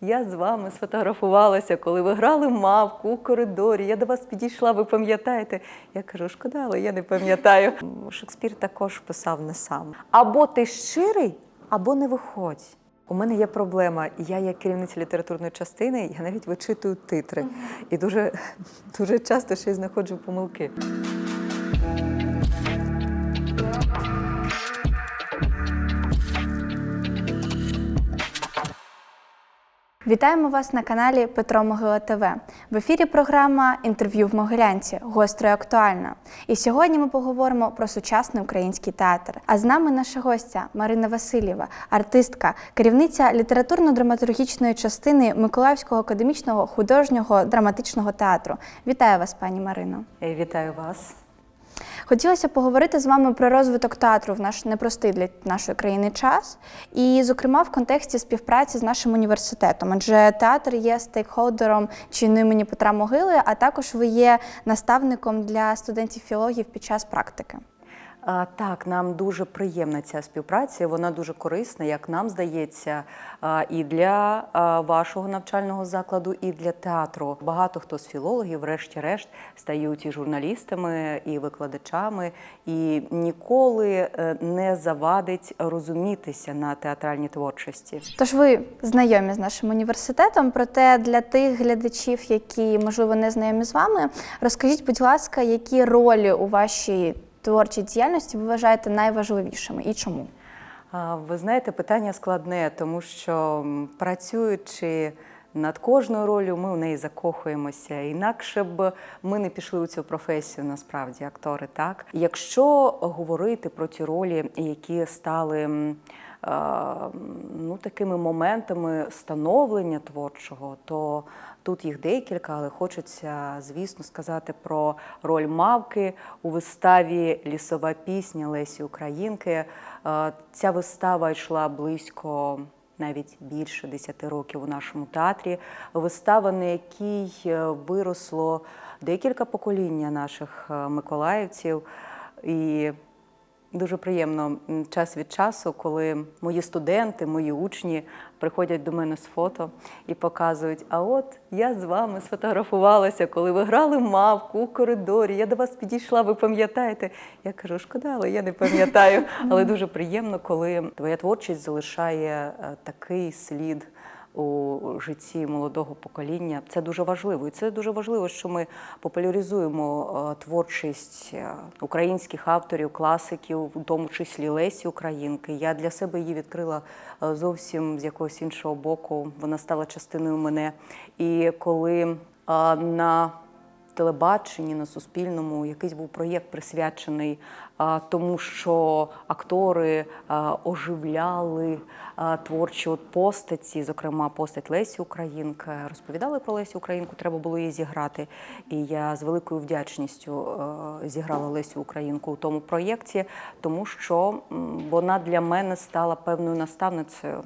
Я з вами сфотографувалася, коли ви грали мавку у коридорі. Я до вас підійшла, ви пам'ятаєте? Я кажу, шкода, але я не пам'ятаю. Шекспір також писав не сам. Або ти щирий, або не виходь. У мене є проблема. Я, як керівниця літературної частини, я навіть вичитую титри. І дуже, дуже часто ще й знаходжу помилки. Вітаємо вас на каналі Петро Могила ТВ. В ефірі програма Інтерв'ю в Могилянці гостро і актуально. І сьогодні ми поговоримо про сучасний український театр. А з нами наша гостя Марина Васильєва, артистка, керівниця літературно-драматургічної частини Миколаївського академічного художнього драматичного театру. Вітаю вас, пані Марино. Вітаю вас. Хотілося поговорити з вами про розвиток театру в наш непростий для нашої країни час, і, зокрема, в контексті співпраці з нашим університетом. Адже театр є стейкхолдером чину імені Петра Могили, а також ви є наставником для студентів-філологів під час практики. Так, нам дуже приємна ця співпраця. Вона дуже корисна, як нам здається, і для вашого навчального закладу, і для театру. Багато хто з філологів, врешті-решт, стають і журналістами, і викладачами, і ніколи е, не завадить розумітися на театральній творчості. Тож ви знайомі з нашим університетом, проте для тих глядачів, які можливо не знайомі з вами, розкажіть, будь ласка, які ролі у вашій творчій діяльності ви вважаєте найважливішими і чому? Ви знаєте, питання складне, тому що працюючи над кожною ролью, ми в неї закохуємося. Інакше б ми не пішли у цю професію, насправді, актори. Так, якщо говорити про ті ролі, які стали. Ну, такими моментами становлення творчого, то тут їх декілька, але хочеться, звісно, сказати про роль мавки у виставі Лісова пісня Лесі Українки. Е, Ця вистава йшла близько навіть більше 10 років у нашому театрі. Вистава, на якій е, виросло декілька покоління наших е, миколаївців. І Дуже приємно час від часу, коли мої студенти, мої учні приходять до мене з фото і показують: а от я з вами сфотографувалася, коли ви грали мавку у коридорі. Я до вас підійшла, ви пам'ятаєте? Я кажу, шкода, але я не пам'ятаю. Але дуже приємно, коли твоя творчість залишає е, такий слід у житті молодого покоління. Це дуже важливо. І це дуже важливо, що ми популяризуємо е, творчість е, українських авторів, класиків, в тому числі Лесі Українки. Я для себе її відкрила е, зовсім з якогось іншого боку. Вона стала частиною мене. І коли на телебаченні на Суспільному якийсь був проєкт присвячений тому, що актори оживляли творчі постаті, зокрема постать Лесі Українки, розповідали про Лесю Українку, треба було її зіграти. І я з великою вдячністю зіграла Лесю Українку у тому проєкті, тому що вона для мене стала певною наставницею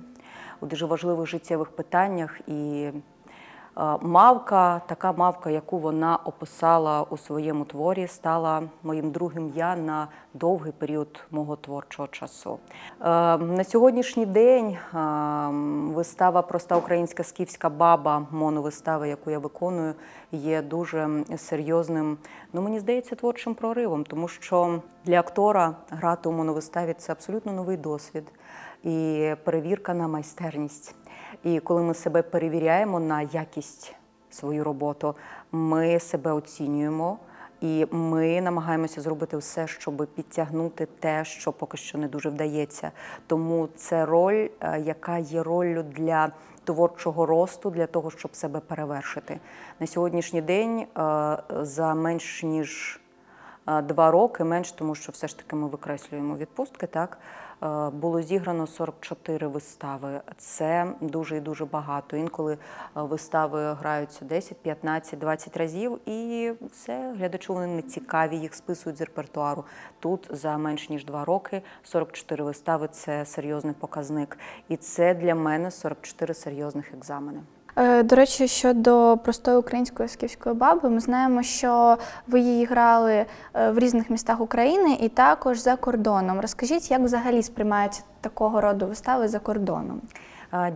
у дуже важливих життєвих питаннях і Мавка, така мавка, яку вона описала у своєму творі, стала моїм другим я на довгий період мого творчого часу. На сьогоднішній день вистава Проста українська скіфська баба, моновистава, яку я виконую, є дуже серйозним, ну мені здається, творчим проривом, тому що для актора грати у моновиставі це абсолютно новий досвід і перевірка на майстерність. І коли ми себе перевіряємо на якість свою роботу, ми себе оцінюємо. І ми намагаємося зробити все, щоб підтягнути те, що поки що не дуже вдається. Тому це роль, е, яка є роллю для творчого росту, для того, щоб себе перевершити. На сьогоднішній день е, за менш ніж е, два роки, менш тому, що все ж таки ми викреслюємо відпустки. Так було зіграно 44 вистави. Це дуже і дуже багато. Інколи е, вистави граються 10, 15, 20 разів, і все глядачу вони не цікаві, їх списують з репертуару. Тут за менш ніж два роки 44 вистави це серйозний показник. І це для мене 44 серйозних екзамени. Е, До речі, щодо простої української скіфської баби, ми знаємо, що ви її грали е, в різних містах України і також за кордоном. Розкажіть, як взагалі сприймаються такого роду вистави за кордоном?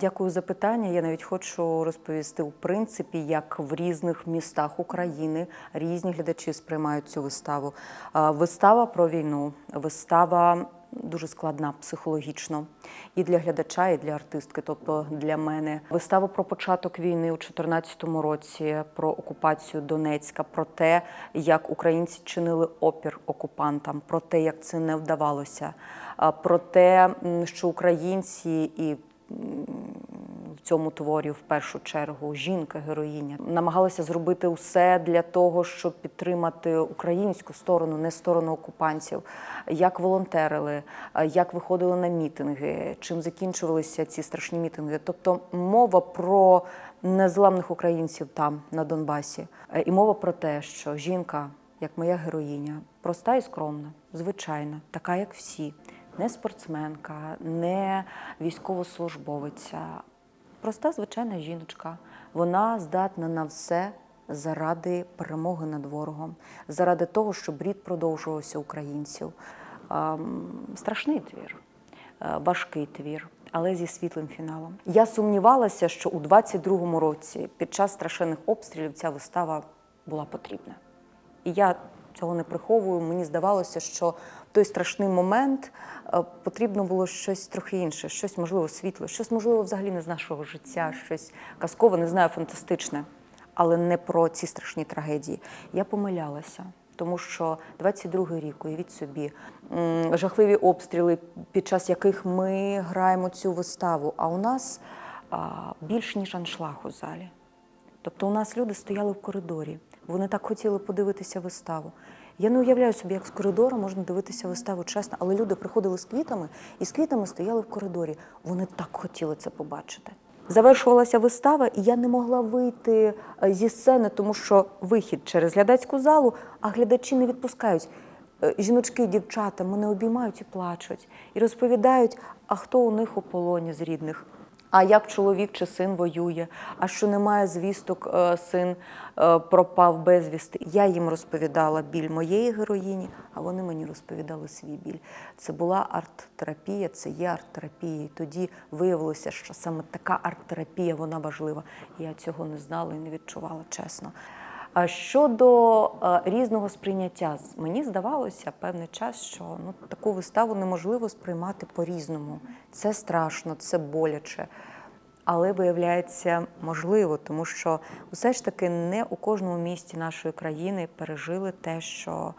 Дякую за питання. Я навіть хочу розповісти у принципі, як в різних містах України різні глядачі сприймають цю виставу. Вистава про війну, вистава дуже складна психологічно і для глядача, і для артистки, тобто для мене. Вистава про початок війни у 2014 році, про окупацію Донецька, про те, як українці чинили опір окупантам, про те, як це не вдавалося, про те, що українці і цьому творі в першу чергу жінка, героїня, намагалася зробити усе для того, щоб підтримати українську сторону, не сторону окупантів, як волонтерили, як виходили на мітинги, чим закінчувалися ці страшні мітинги. Тобто мова про незламних українців там на Донбасі, Е, і мова про те, що жінка, як моя героїня, проста і скромна, звичайна, така як всі не спортсменка, не військовослужбовиця. Проста звичайна жіночка. Вона здатна на все заради перемоги над ворогом, заради того, щоб рід продовжувався українців. Страшний твір, е, важкий твір, але зі світлим фіналом. Я сумнівалася, що у 22-му році, під час страшенних обстрілів, ця вистава була потрібна. І я цього не приховую. Мені здавалося, що в той страшний момент е, потрібно було щось трохи інше, щось можливо світле, щось можливо взагалі не з нашого життя, щось казкове, не знаю, фантастичне, але не про ці страшні трагедії. Я помилялася. Тому що 22-й рік, уявіть собі, жахливі обстріли, під час яких ми граємо цю виставу. А у нас більш ніж аншлаг у залі. Тобто у нас люди стояли в коридорі. Вони так хотіли подивитися виставу. Я не уявляю собі, як з коридору можна дивитися виставу чесно, але люди приходили з квітами і з квітами стояли в коридорі. Вони так хотіли це побачити. Завершувалася вистава, і я не могла вийти е, зі сцени, тому що вихід через глядацьку залу, а глядачі не відпускають. Е, Жіночки, дівчата мене обіймають і плачуть, і розповідають, а хто у них у полоні з рідних. А як чоловік чи син воює, а що немає звісток, е, син е, пропав безвісти. Я їм розповідала біль моєї героїні, а вони мені розповідали свій біль. Це була арт-терапія, це є арт-терапія. І тоді виявилося, що саме така арт-терапія вона важлива. Я цього не знала і не відчувала чесно. А щодо е, різного сприйняття, мені здавалося певний час, що ну таку виставу неможливо сприймати по-різному. Це страшно, це боляче. Але виявляється можливо, тому що все ж таки не у кожному місті нашої країни пережили те, що,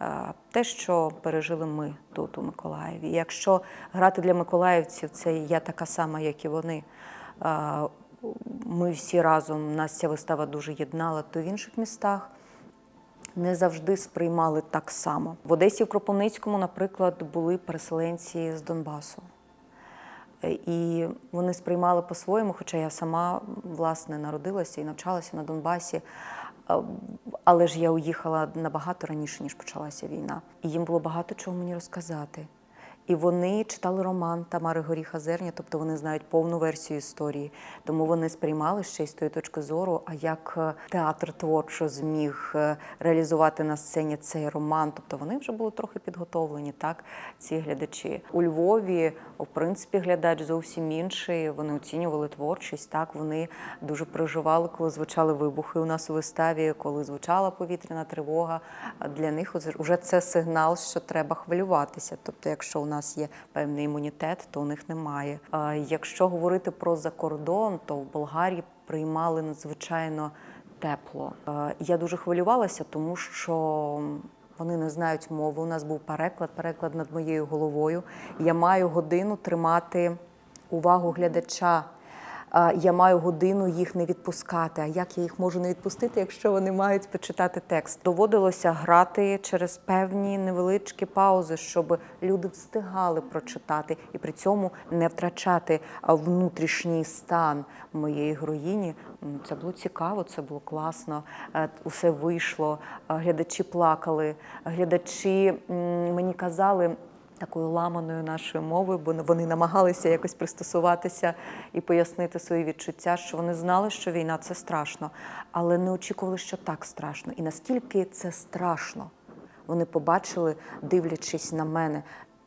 е, те, що пережили ми тут, у Миколаєві. І якщо грати для миколаївців, це я така сама, як і вони. Ми всі разом, нас ця вистава дуже єднала, то в інших містах не завжди сприймали так само. В Одесі, в Кропивницькому, наприклад, були переселенці з Донбасу. Е, І вони сприймали по-своєму, хоча я сама власне народилася і навчалася на Донбасі. Е, Але ж я уїхала набагато раніше, ніж почалася війна. І їм було багато чого мені розказати. І вони читали роман Тамари Горіха Зерня, тобто вони знають повну версію історії. Тому вони сприймали ще й з тої точки зору, а як е, театр творчо зміг е, реалізувати на сцені цей роман. Тобто вони вже були трохи підготовлені, так, ці глядачі. У Львові, в принципі, глядач зовсім інший. Вони оцінювали творчість. Так, вони дуже переживали, коли звучали вибухи у нас у виставі, коли звучала повітряна тривога. Для них вже це сигнал, що треба хвилюватися. Тобто, якщо у нас є певний імунітет, то у них немає. Якщо говорити про закордон, то в Болгарії приймали надзвичайно тепло. Я дуже хвилювалася, тому що вони не знають мови. У нас був переклад, переклад над моєю головою. Я маю годину тримати увагу глядача. Я маю годину їх не відпускати. А як я їх можу не відпустити, якщо вони мають почитати текст? Доводилося грати через певні невеличкі паузи, щоб люди встигали прочитати і при цьому не втрачати внутрішній стан моєї героїні. Це було цікаво, це було класно. е, Усе вийшло. Глядачі плакали, глядачі мені казали такою ламаною нашою мовою, бо вони намагалися якось пристосуватися і пояснити свої відчуття, що вони знали, що війна це страшно, але не очікували, що так страшно. І наскільки це страшно, вони побачили, дивлячись на мене.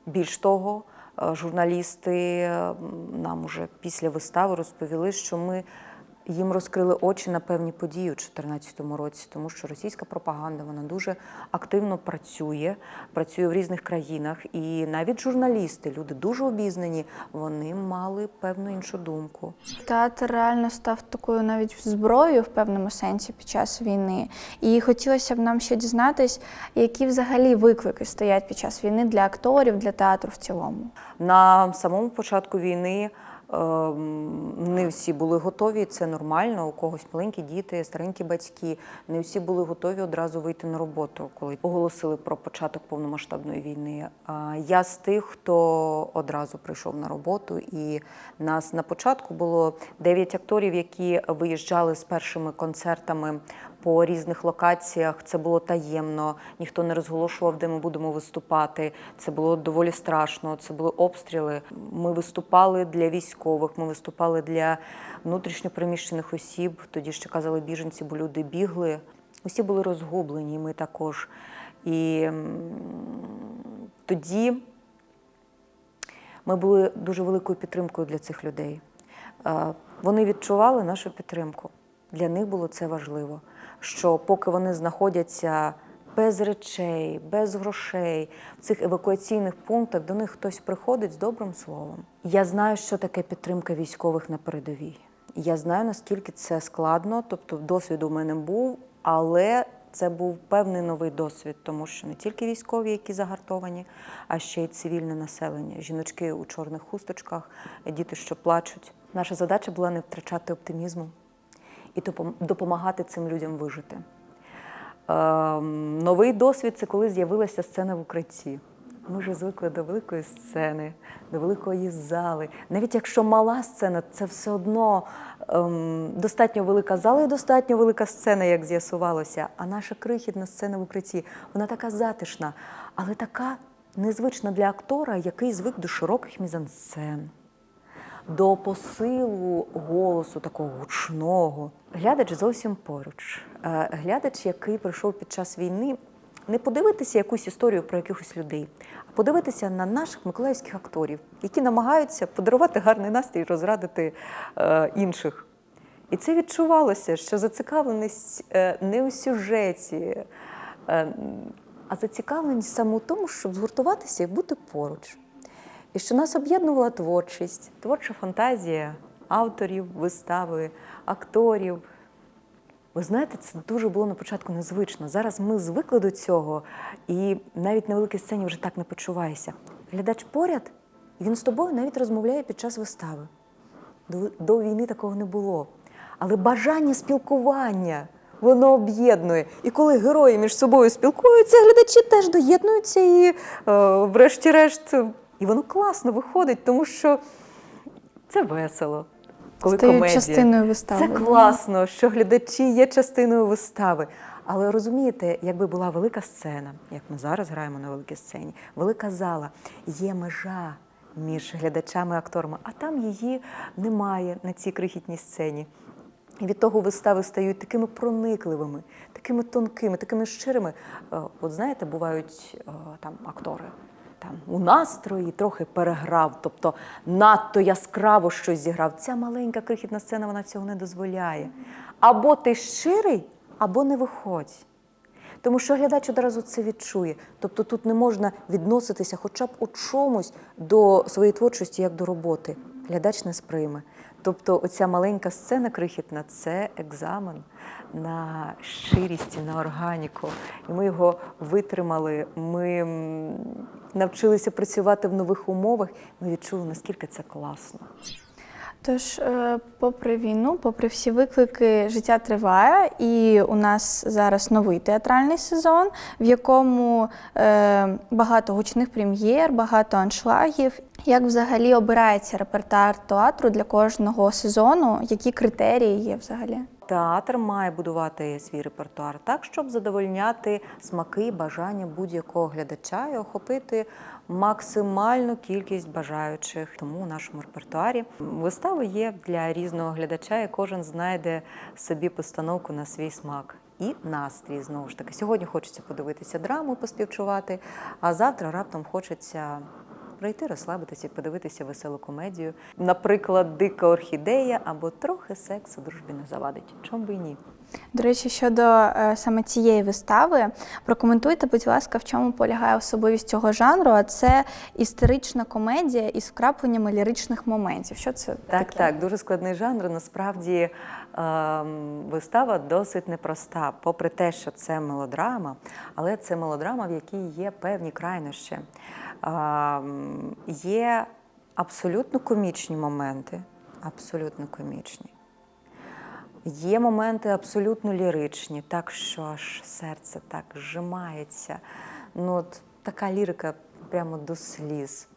Більш того, Е, Журналісти нам уже після вистави розповіли, що ми їм розкрили очі на певні події у 2014 році, тому що російська пропаганда вона дуже активно працює, працює в різних країнах, і навіть журналісти, люди дуже обізнані, вони мали певну іншу думку. Театр реально став такою навіть зброєю в певному сенсі під час війни. І хотілося б нам ще дізнатись, які взагалі виклики стоять під час війни для акторів, для театру в цілому. На самому початку війни не всі були готові, це нормально. У когось маленькі діти, старенькі батьки. Не всі були готові одразу вийти на роботу, коли оголосили про початок повномасштабної війни. Я з тих, хто одразу прийшов на роботу, і нас на початку було 9 акторів, які виїжджали з першими концертами по різних локаціях. Це було таємно, ніхто не розголошував, де ми будемо виступати. Це було доволі страшно. Це були обстріли. Ми виступали для військових, ми виступали для внутрішньопереміщених осіб. Тоді ще казали біженці, бо люди бігли. Усі були розгублені, ми також. І тоді ми були дуже великою підтримкою для цих людей. Е, Вони відчували нашу підтримку. Для них було це важливо. Що поки вони знаходяться без речей, без грошей в цих евакуаційних пунктах, до них хтось приходить з добрим словом. Я знаю, що таке підтримка військових на передовій. Я знаю, наскільки це складно, тобто досвід у мене був, але це був певний новий досвід, тому що не тільки військові, які загартовані, а ще й цивільне населення, жіночки у чорних хусточках, діти, що плачуть. Наша задача була не втрачати оптимізму і допомагати цим людям вижити. Ем, новий досвід це коли з'явилася сцена в укритті. Ми вже звикли до великої сцени, до великої зали. Навіть якщо мала сцена, це все одно ем, достатньо велика зала і достатньо велика сцена, як з'ясувалося. А наша крихітна сцена в укритті, вона така затишна, але така незвична для актора, який звик до широких мізансцен до посилу голосу такого гучного. Глядач зовсім поруч. Е, Глядач, який прийшов під час війни, не подивитися якусь історію про якихось людей, а подивитися на наших миколаївських акторів, які намагаються подарувати гарний настрій, розрадити е, інших. І це відчувалося, що зацікавленість е, не у сюжеті, а зацікавленість саме у тому, щоб згуртуватися і бути поруч. І що нас об'єднувала творчість, творча фантазія авторів, вистави, акторів. Ви знаєте, це дуже було на початку незвично. Зараз ми звикли до цього, і навіть на великій сцені вже так не почуваєшся. Глядач поряд, і він з тобою навіть розмовляє під час вистави. До, до війни такого не було. Але бажання спілкування воно об'єднує. І коли герої між собою спілкуються, глядачі теж доєднуються і, е, врешті-решт, і воно класно виходить, тому що це весело. Коли Стають комедія. частиною вистави. Це класно, що глядачі є частиною вистави. Але розумієте, якби була велика сцена, як ми зараз граємо на великій сцені, велика зала, є межа між глядачами і акторами, а там її немає на цій крихітній сцені. І від того вистави стають такими проникливими, такими тонкими, такими щирими. Е, От знаєте, бувають е, там актори. Там у настрої трохи переграв, тобто надто яскраво щось зіграв. Ця маленька крихітна сцена вона цього не дозволяє. Або ти щирий, або не виходь. Тому що глядач одразу це відчує. Тобто тут не можна відноситися хоча б у чомусь до своєї творчості, як до роботи. Глядач не сприйме. Тобто, оця маленька сцена крихітна це екзамен на щирість на органіку. І ми його витримали. Ми навчилися працювати в нових умовах. Ми відчули, наскільки це класно. Тож, е, попри війну, попри всі виклики, життя триває, і у нас зараз новий театральний сезон, в якому е, багато гучних прем'єр, багато аншлагів. Як взагалі обирається репертуар театру для кожного сезону? Які критерії є взагалі? Театр має будувати свій репертуар так, щоб задовольняти смаки бажання будь-якого глядача і охопити максимальну кількість бажаючих. Тому у нашому репертуарі вистави є для різного глядача, і кожен знайде собі постановку на свій смак. І настрій знову ж таки. Сьогодні хочеться подивитися драму, поспівчувати, а завтра раптом хочеться прийти розслабитися, подивитися веселу комедію. Наприклад, дика орхідея або трохи сексу дружбі не завадить. Чом би і ні? До речі, щодо е, саме цієї вистави, прокоментуйте, будь ласка, в чому полягає особливість цього жанру. А це історична комедія із вкрапленнями ліричних моментів. Що це Так, таке? так, дуже складний жанр. Насправді ем, вистава досить непроста, попри те, що це мелодрама, але це мелодрама, в якій є певні крайнощі. Є абсолютно комічні моменти, абсолютно комічні. Є моменти абсолютно ліричні, так що аж серце так зжимається. Ну, от така лірика прямо до сліз.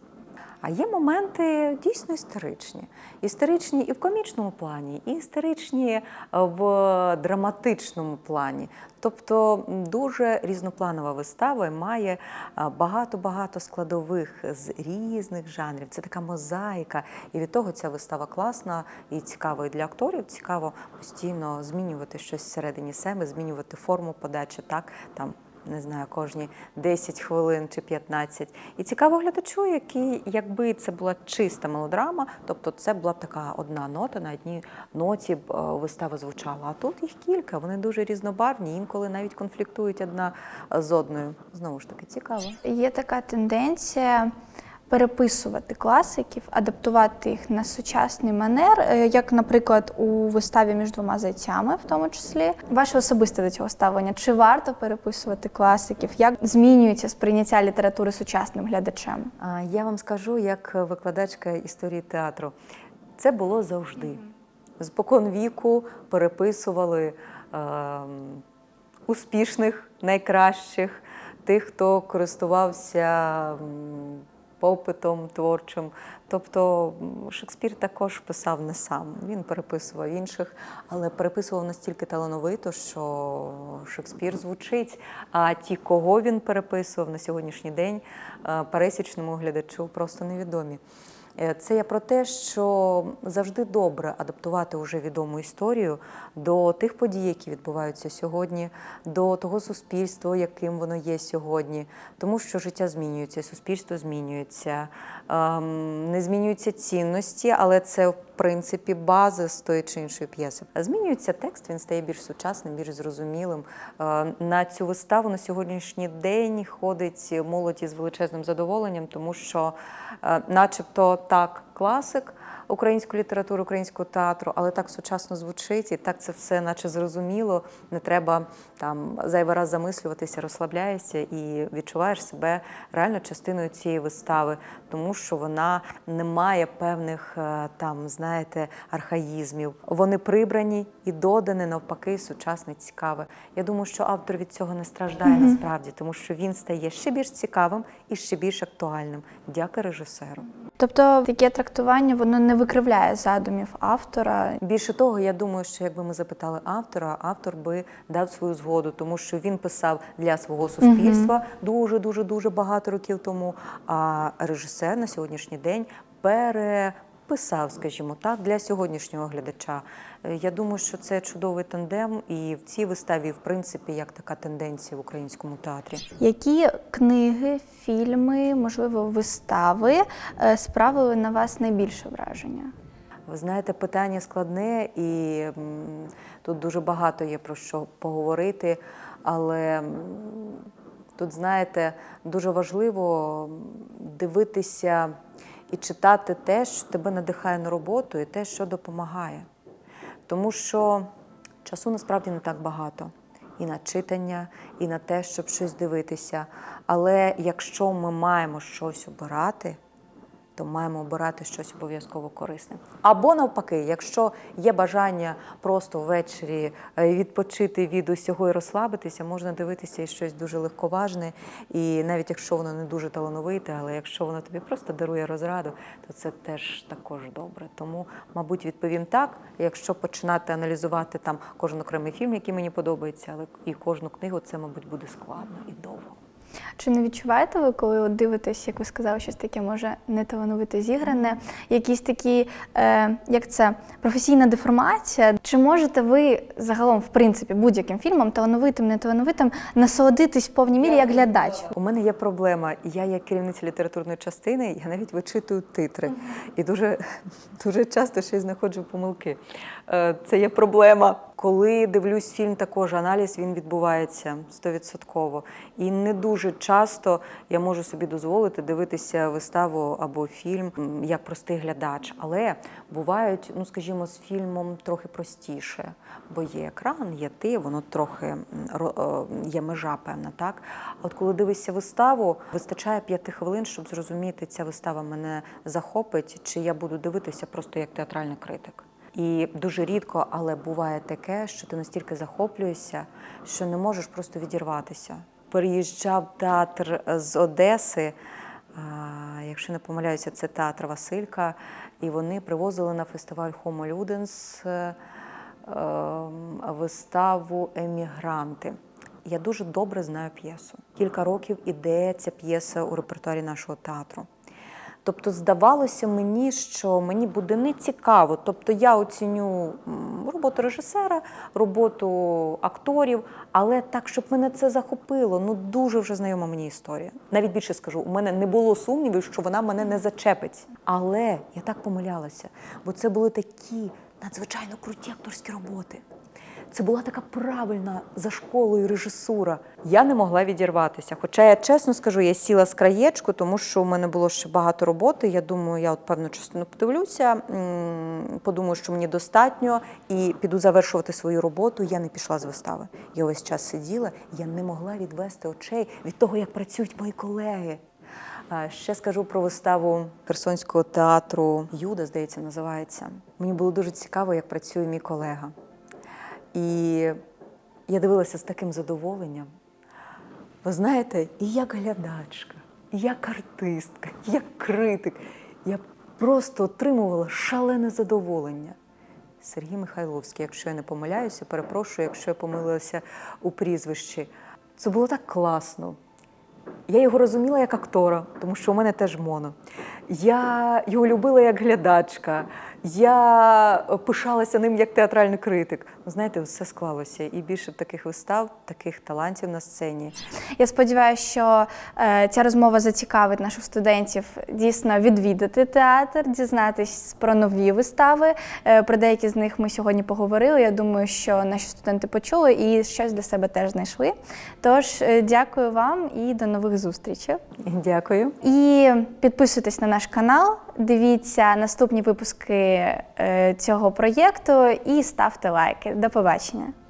А є моменти дійсно історичні. Історичні і в комічному плані, і історичні е, в драматичному плані. Тобто дуже різнопланова вистава має е, багато-багато складових з різних жанрів. Це така мозаїка. І від того ця вистава класна і цікава і для акторів. Цікаво постійно змінювати щось всередині себе, змінювати форму подачі, так там не знаю, кожні 10 хвилин чи 15. І цікаво глядачу, який, якби це була чиста мелодрама, тобто це була б така одна нота, на одній ноті е, вистава звучала. А тут їх кілька, вони дуже різнобарвні, інколи навіть конфліктують одна з одною. Знову ж таки, цікаво. Є така тенденція переписувати класиків, адаптувати їх на сучасний манер, е, як, наприклад, у виставі між двома зайцями, в тому числі. Ваше особисте до цього ставлення? Чи варто переписувати класиків? Як змінюється сприйняття літератури сучасним глядачем? Я вам скажу, як викладачка історії театру, це було завжди. Спокон віку переписували ем, успішних, найкращих, тих, хто користувався попитом творчим. Тобто Шекспір також писав не сам, він переписував інших, але переписував настільки талановито, що Шекспір звучить. А ті, кого він переписував на сьогоднішній день, е, пересічному глядачу просто невідомі. Е, Це я про те, що завжди добре адаптувати уже відому історію до тих подій, які відбуваються сьогодні, до того суспільства, яким воно є сьогодні, тому що життя змінюється, суспільство змінюється, ем, не змінюються цінності, але це в принципі база з тої чи іншої п'єси. Змінюється текст, він стає більш сучасним, більш зрозумілим. Е, На цю виставу на сьогоднішній день ходить молодь із величезним задоволенням, тому що, е, начебто, так, класик української літератури, українського театру, але так сучасно звучить, і так це все, наче зрозуміло. Не треба там зайвий раз замислюватися, розслабляєшся і відчуваєш себе реально частиною цієї вистави, тому що вона не має певних е, там, знаєте, архаїзмів. Вони прибрані і додані навпаки сучасне, цікаве. Я думаю, що автор від цього не страждає насправді, тому що він стає ще більш цікавим і ще більш актуальним. Дяка режисеру. Тобто таке трактування воно не викривляє задумів автора. Більше того, я думаю, що якби ми запитали автора, автор би дав свою згоду, тому що він писав для свого суспільства дуже дуже дуже багато років тому. А режисер на сьогоднішній день переписав, скажімо так, для сьогоднішнього глядача. Е, Я думаю, що це чудовий тандем, і в цій виставі, в принципі, як така тенденція в українському театрі. Які книги, фільми, можливо, вистави е, справили на вас найбільше враження? Ви знаєте, питання складне, і тут дуже багато є про що поговорити. Але тут, знаєте, дуже важливо дивитися і читати те, що тебе надихає на роботу, і те, що допомагає. Тому що часу насправді не так багато. І на читання, і на те, щоб щось дивитися. Але якщо ми маємо щось обирати, то маємо обирати щось обов'язково корисне. Або навпаки, якщо є бажання просто ввечері е, відпочити від усього і розслабитися, можна дивитися і щось дуже легковажне. І навіть якщо воно не дуже талановите, але якщо воно тобі просто дарує розраду, то це теж також добре. Тому, мабуть, відповім так. Якщо починати аналізувати там кожен окремий фільм, який мені подобається, але і кожну книгу, це, мабуть, буде складно і довго. Чи не відчуваєте ви, коли от дивитесь, як ви сказали, щось таке може неталановито зігране, якісь такі, е, як це, професійна деформація? Чи можете ви загалом, в принципі, будь-яким фільмом, талановитим, неталановитим, насолодитись в повній мірі як глядач? У мене є проблема. Я, як керівниця літературної частини, я навіть вичитую титри. І дуже, дуже часто ще й знаходжу помилки. Е, Це є проблема. Коли дивлюсь фільм, також аналіз він відбувається стовідсотково. І не дуже часто я можу собі дозволити дивитися виставу або фільм як простий глядач. Але бувають, ну скажімо, з фільмом трохи простіше, бо є екран, є ти, воно трохи ро- е, є межа певна, так. От коли дивишся виставу, вистачає п'яти хвилин, щоб зрозуміти, ця вистава мене захопить, чи я буду дивитися просто як театральний критик. І дуже рідко, але буває таке, що ти настільки захоплюєшся, що не можеш просто відірватися. Переїжджав театр з Одеси, якщо не помиляюся, це театр Василька, і вони привозили на фестиваль Homo Ludens е, ем, виставу Емігранти. Я дуже добре знаю п'єсу. Кілька років іде ця п'єса у репертуарі нашого театру. Тобто здавалося мені, що мені буде не цікаво. Тобто я оціню роботу режисера, роботу акторів, але так, щоб мене це захопило, ну дуже вже знайома мені історія. Навіть більше скажу, у мене не було сумнівів, що вона мене не зачепить. Але я так помилялася, бо це були такі надзвичайно круті акторські роботи. Це була така правильна за школою режисура. Я не могла відірватися. Хоча я чесно скажу, я сіла з краєчку, тому що у мене було ще багато роботи. Я думаю, я от певну частину подивлюся, подумаю, що мені достатньо, і піду завершувати свою роботу. Я не пішла з вистави. Я увесь час сиділа, я не могла відвести очей від того, як працюють мої колеги. Ще скажу про виставу Херсонського театру Юда, здається, називається. Мені було дуже цікаво, як працює мій колега. І я дивилася з таким задоволенням. Ви знаєте, і як глядачка, і як артистка, і як критик, я просто отримувала шалене задоволення. Сергій Михайловський, якщо я не помиляюся, перепрошую, якщо я помилилася у прізвищі. Це було так класно. Я його розуміла як актора, тому що у мене теж моно. Я його любила як глядачка. Я пишалася ним як театральний критик. Ну, знаєте, все склалося. І більше таких вистав, таких талантів на сцені. Я сподіваюся, що е, ця розмова зацікавить наших студентів дійсно відвідати театр, дізнатись про нові вистави. Е, про деякі з них ми сьогодні поговорили. Я думаю, що наші студенти почули і щось для себе теж знайшли. Тож е, дякую вам і до нових зустрічей. Дякую. І підписуйтесь на наш канал, дивіться наступні випуски е, цього проєкту і ставте лайки. До побачення.